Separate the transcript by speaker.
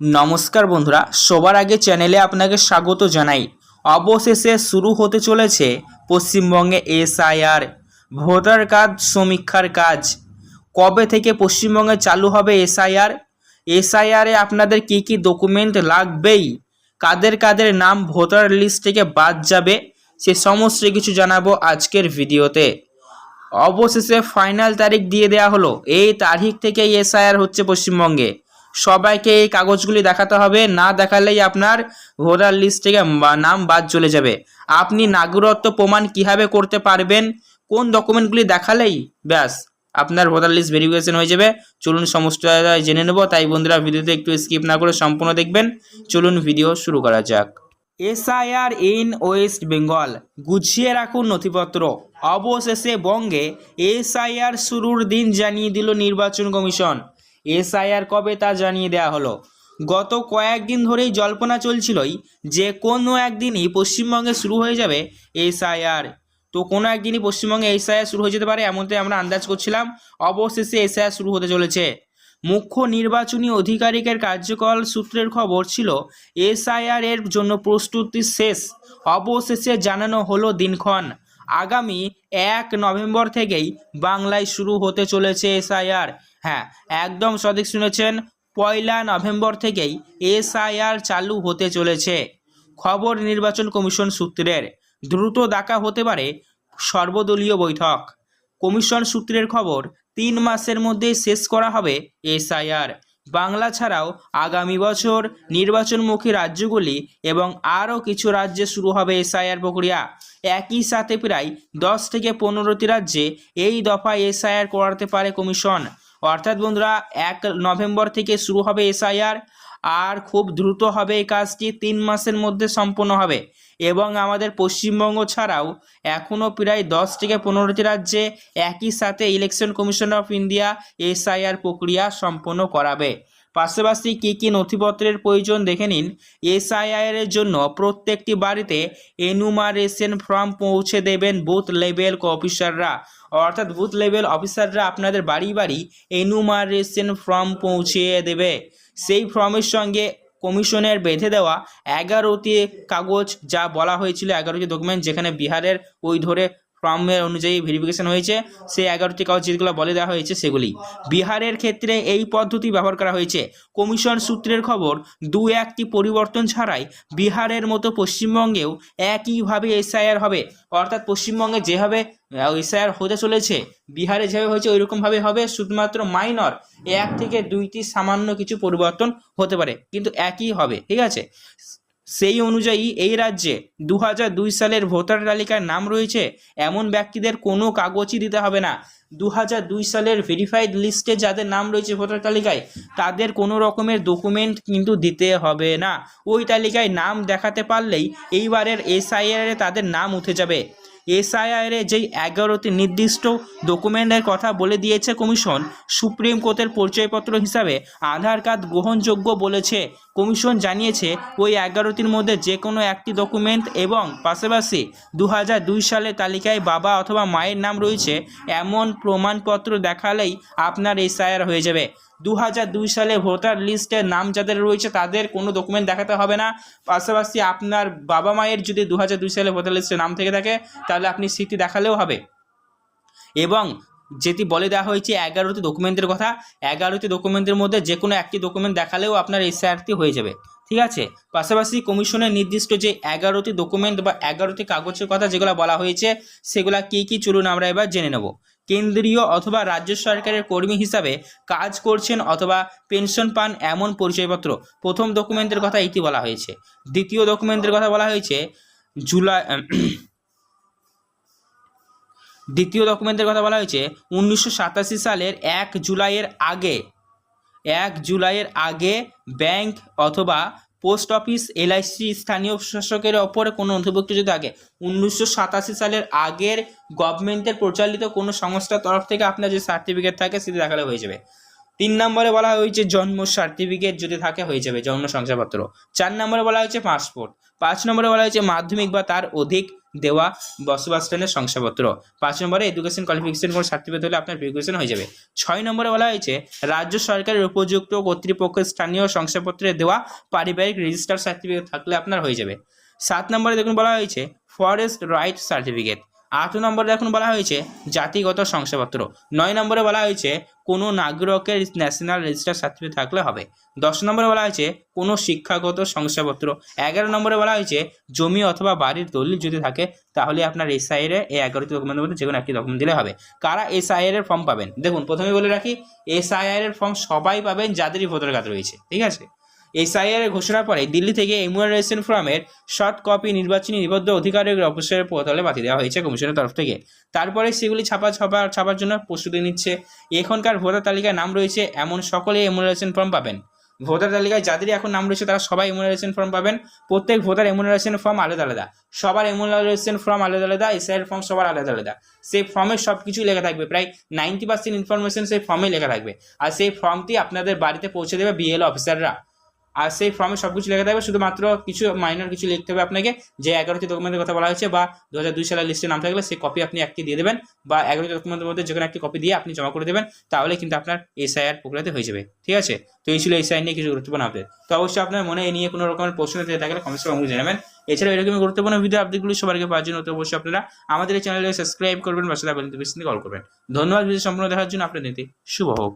Speaker 1: নমস্কার বন্ধুরা, সবার আগে চ্যানেলে আপনাকে স্বাগত জানাই। অবশেষে শুরু হতে চলেছে পশ্চিমবঙ্গে এসআইআর, ভোটার কার্ড সমীক্ষার কাজ। কবে থেকে পশ্চিমবঙ্গে চালু হবে এসআইআর? এসআইআরে আপনাদের কী কী ডকুমেন্ট লাগবেই? কাদের কাদের নাম ভোটার লিস্ট থেকে বাদ যাবে? সে সমস্ত কিছু জানাব আজকের ভিডিওতে। অবশেষে ফাইনাল তারিখ দিয়ে দেওয়া হলো। এই তারিখ থেকে এসআইআর হচ্ছে পশ্চিমবঙ্গে। সবাইকে এই কাগজগুলি দেখাতে হবে। না দেখালেই আপনার ভোটার লিস্ট থেকে নাম বাদ চলে যাবে। আপনি নাগরিকত্ব প্রমাণ কীভাবে করতে পারবেন? কোন ডকুমেন্টগুলি দেখালেই? ব্যাস, আপনার ভোটার লিস্ট ভেরিফিকেশন হয়ে যাবে। চলুন সমস্ত জেনে নেব। তাই বন্ধুরা, ভিডিওতে একটু স্কিপ না করে সম্পূর্ণ দেখবেন। চলুন ভিডিও শুরু করা যাক। এসআইআর ইন ওয়েস্ট বেঙ্গল গুছিয়ে রাখুন নথিপত্র। অবশেষে বঙ্গে এসআইআর শুরুর দিন জানিয়ে দিল নির্বাচন কমিশন। এসআইআর কবে তা জানিয়ে দেওয়া হলো? গত কয়েকদিন ধরেই জল্পনা চলছিলই যে কোনো একদিনই পশ্চিমবঙ্গে শুরু হয়ে যাবে এসআইআর। তো কোনো একদিনই পশ্চিমবঙ্গে এসআইআর শুরু হয়ে যেতে পারে এমনটাই আমরা আন্দাজ করছিলাম। অবশেষে এসআইআর শুরু হতে চলেছে। মুখ্য নির্বাচনী অধিকারিকের কার্যকর সূত্রের খবর ছিল, এসআইআর এর জন্য প্রস্তুতি শেষ। অবশেষে জানানো হলো দিনক্ষণ। আগামী এক নভেম্বর থেকেই বাংলায় শুরু হতে চলেছে এসআইআর। হ্যাঁ একদম সঠিক শুনেছেন। পয়লা নভেম্বর থেকেই এসআইআর চালু হতে চলেছে। খবর নির্বাচন কমিশন সূত্রের। দ্রুত ডাকা হতে পারে সর্বদলীয় বৈঠক। কমিশন সূত্রের খবর, তিন মাসের মধ্যে শেষ করা হবে এসআইআর। বাংলা ছাড়াও আগামী বছর নির্বাচনমুখী রাজ্যগুলি এবং আরও কিছু রাজ্যে শুরু হবে এসআইআর প্রক্রিয়া। একই সাথে প্রায় দশ থেকে পনেরোটি রাজ্যে এই দফা এসআইআর করাতে পারে কমিশন। অর্থাৎ বন্ধুরা, এক নভেম্বর থেকে শুরু হবে এসআইআর, আর খুব দ্রুত হবে এই কাজটি, তিন মাসের মধ্যে সম্পন্ন হবে। এবং আমাদের পশ্চিমবঙ্গ ছাড়াও এখনও প্রায় দশ থেকে পনেরোটি রাজ্যে একই সাথে election commission of India SIR প্রক্রিয়া সম্পন্ন করাবে। পাশাপাশি কী কী নথিপত্রের প্রয়োজন দেখে নিন। এসআইআর এর জন্য প্রত্যেকটি বাড়িতে এনুমারেশন ফর্ম পৌঁছে দেবেন বুথ লেভেল অফিসাররা অর্থাৎ বুথ লেভেল অফিসাররা আপনাদের বাড়ি বাড়ি এনুমারেশন ফর্ম পৌঁছিয়ে দেবে। সেই ফর্মের সঙ্গে কমিশনের বেঁধে দেওয়া এগারোটি কাগজ যা বলা হয়েছিল, এগারোটি ডকুমেন্ট যেখানে বিহারের ওই ধরে ফর্মের অনুযায়ী ভেরিফিকেশন হয়েছে। সেই এগারোটি কাগজ যেগুলো বলে দেওয়া হয়েছে সেগুলি। বিহারের ক্ষেত্রে এই পদ্ধতি ব্যবহার করা হয়েছে। কমিশন সূত্রের খবর, দু একটি পরিবর্তন ছাড়াই বিহারের মতো পশ্চিমবঙ্গেও একইভাবে এসআইআর হবে। অর্থাৎ পশ্চিমবঙ্গে যেভাবে এসআইআর হতে চলেছে, বিহারে যেভাবে হয়েছে ওই রকমভাবে হবে, শুধুমাত্র মাইনর এক থেকে দুইটি সামান্য কিছু পরিবর্তন হতে পারে। কিন্তু একই হবে, ঠিক আছে? সেই অনুযায়ী এই রাজ্যে দু সালের ভোটার তালিকায় নাম রয়েছে, এমন ব্যক্তিদের কোনো কাগজই দিতে হবে না। দু সালের ভেরিফাইড লিস্টে যাদের নাম রয়েছে ভোটার তালিকায়, তাদের কোনো রকমের ডকুমেন্ট কিন্তু দিতে হবে না। ওই তালিকায় নাম দেখাতে পারলেই এইবারের এসআইআর তাদের নাম উঠে যাবে। এসআইআর এ যেই এগারোটি নির্দিষ্ট ডকুমেন্টের কথা বলে দিয়েছে কমিশন, সুপ্রিম কোর্টের পরিচয়পত্র হিসাবে আধার কার্ড গ্রহণযোগ্য বলেছে। কমিশন জানিয়েছে, ওই এগারোটির মধ্যে যে কোনো একটি ডকুমেন্ট এবং পাশাপাশি দু দুই সালে তালিকায় বাবা অথবা মায়ের নাম রয়েছে, এমন প্রমাণপত্র দেখালেই আপনার এসআইআর হয়ে যাবে। দু সালে ভোটার লিস্টে নাম যাদের রয়েছে, তাদের কোনো ডকুমেন্ট দেখাতে হবে না। পাশাপাশি আপনার বাবা মায়ের যদি দু সালে ভোটার লিস্টে নাম থেকে থাকে, তাহলে আপনি স্মৃতি দেখালেও হবে। এবং যেটি বলে দেওয়া হয়েছে, এগারোটি ডকুমেন্টের কথা। এগারোটি ডকুমেন্টের মধ্যে যে কোনো একটি ডকুমেন্ট দেখালেও আপনার এসআরটি হয়ে যাবে। ঠিক আছে? পাশাপাশি কমিশনের নির্দিষ্ট যে এগারোটি ডকুমেন্ট বা এগারোটি কাগজের কথা যেগুলো বলা হয়েছে, সেগুলা কী কী চলুন আমরা এবার জেনে নেব। কেন্দ্রীয় অথবা রাজ্য সরকারের কর্মী হিসাবে কাজ করছেন অথবা পেনশন পান এমন পরিচয়পত্র। প্রথম ডকুমেন্টের কথা এইটি বলা হয়েছে। দ্বিতীয় ডকুমেন্টের কথা বলা হয়েছে জুলাই দ্বিতীয় ডকুমেন্টের কথা বলা হয়েছে উনিশশো সাতাশি সালের এক জুলাইয়ের আগে, এক জুলাইয়ের আগে ব্যাংক অথবা পোস্ট অফিস, এলআইসি, স্থানীয় শাসকের ওপরে কোনো নথিভুক্ত যদি থাকে, উনিশশো সাতাশি সালের আগের গভর্নমেন্টের প্রচালিত কোনো সংস্থার তরফ থেকে আপনার যে সার্টিফিকেট থাকে, সেটি দেখালে হয়ে যাবে। তিন নম্বরে বলা হয়েছে জন্ম সার্টিফিকেট যদি থাকে, হয়ে যাবে জন্ম শংসাপত্র। চার নম্বরে বলা হয়েছে পাসপোর্ট পাঁচ নম্বরে বলা হয়েছে মাধ্যমিক বা তার অধিক দেওয়া বসবাসস্থানের শংসাপত্র। পাঁচ নম্বরে এডুকেশন কোয়ালিফিকেশন কোনো সার্টিফিকেট হলে আপনার ভেরিফিকেশন হয়ে যাবে। ছয় নম্বরে বলা হয়েছে রাজ্য সরকারের উপযুক্ত কর্তৃপক্ষের স্থানীয় শংসাপত্রে দেওয়া পারিবারিক রেজিস্টার সার্টিফিকেট থাকলে আপনার হয়ে যাবে। সাত নম্বরে দেখুন বলা হয়েছে ফরেস্ট রাইট সার্টিফিকেট আট নম্বরে দেখুন বলা হয়েছে জাতিগত শংসাপত্র। নয় নম্বরে বলা হয়েছে কোনো নাগরিকের ন্যাশনাল রেজিস্টার সার্টিফিকেট থাকলে হবে। দশ নম্বরে বলা হয়েছে কোনো শিক্ষাগত শংসাপত্র। এগারো নম্বরে বলা হয়েছে জমি অথবা বাড়ির দলিল যদি থাকে, তাহলে আপনার এসআইয়ের এই এগারোটি ডকুমেন্টের মধ্যে যে কোনো একটি ডকুমেন্ট দিলে হবে। কারা এসআইআর ফর্ম পাবেন? দেখুন, প্রথমে বলে রাখি এসআইআর ফর্ম সবাই পাবেন যাদেরই ভোটার কার্ড রয়েছে। ঠিক আছে? এসআইআর এর ঘোষণার পরে দিল্লি থেকে এমুয়ারেশন ফর্মের শর্ট কপি নির্বাচনী নিবদ্ধ অধিকারের অফিসের পোর্টালে পাঠিয়ে দেওয়া হয়েছে কমিশনের তরফ থেকে। তারপরে সেগুলি ছাপা ছাপা ছাপার জন্য প্রস্তুতি নিচ্ছে। এখনকার ভোটার তালিকায় নাম রয়েছে এমন সকলে এমুনারেশন ফর্ম পাবেন। ভোটার তালিকায় যাদেরই এখন নাম রয়েছে তারা সবাই এমুনারেশন ফর্ম পাবেন। প্রত্যেক ভোটার এমুনারেশন ফর্ম আলাদা আলাদা। সবার এমুনারেশন ফর্ম আলাদা আলাদা এসআইয়ের ফর্ম সবার আলাদা আলাদা। সেই ফর্মে সব কিছুই লেখা থাকবে। প্রায় নাইনটি পার্সেন্ট ইনফরমেশন সেই ফর্মে লেখা থাকবে। আর সেই ফর্মটি আপনাদের বাড়িতে পৌঁছে দেবে বিএল অফিসাররা আর সেই ফর্মে সব কিছু লেখা থাকবে, শুধুমাত্র কিছু মাইনর কিছু লিখতে হবে আপনাকে। যে এগারোটি ডকুমেন্টের কথা বলা হয়েছে বা দু হাজার দুই সালের লিস্টে নাম থাকলে সেই কপি আপনি একটি দিয়ে দেবেন বা এগারোটি ডকুমেন্টের মধ্যে যে কোনো একটি কপি দিয়ে আপনি জমা করে দেবেন, তাহলে কিন্তু আপনার এসআইআর প্রক্রিয়াতে হয়ে যাবে। ঠিক আছে? তো এই ছিল এসআই নিয়ে কিছু গুরুত্বপূর্ণ আপডেট তো অবশ্যই আপনার মনে এই নিয়ে কোনো রকমের প্রশ্ন থেকে থাকলে কমেন্টস করে জানাবেন। এছাড়া এরকম গুরুত্বপূর্ণ ভিডিও আপডেটগুলো আগে পাওয়ার জন্য অবশ্যই আপনারা আমাদের এই চ্যানেলে সাবস্ক্রাইব করবেন বা সেটা কল করবেন। ধন্যবাদ ভিডিও সম্পূর্ণ দেখার জন্য। আপনার দিনটি শুভ হোক।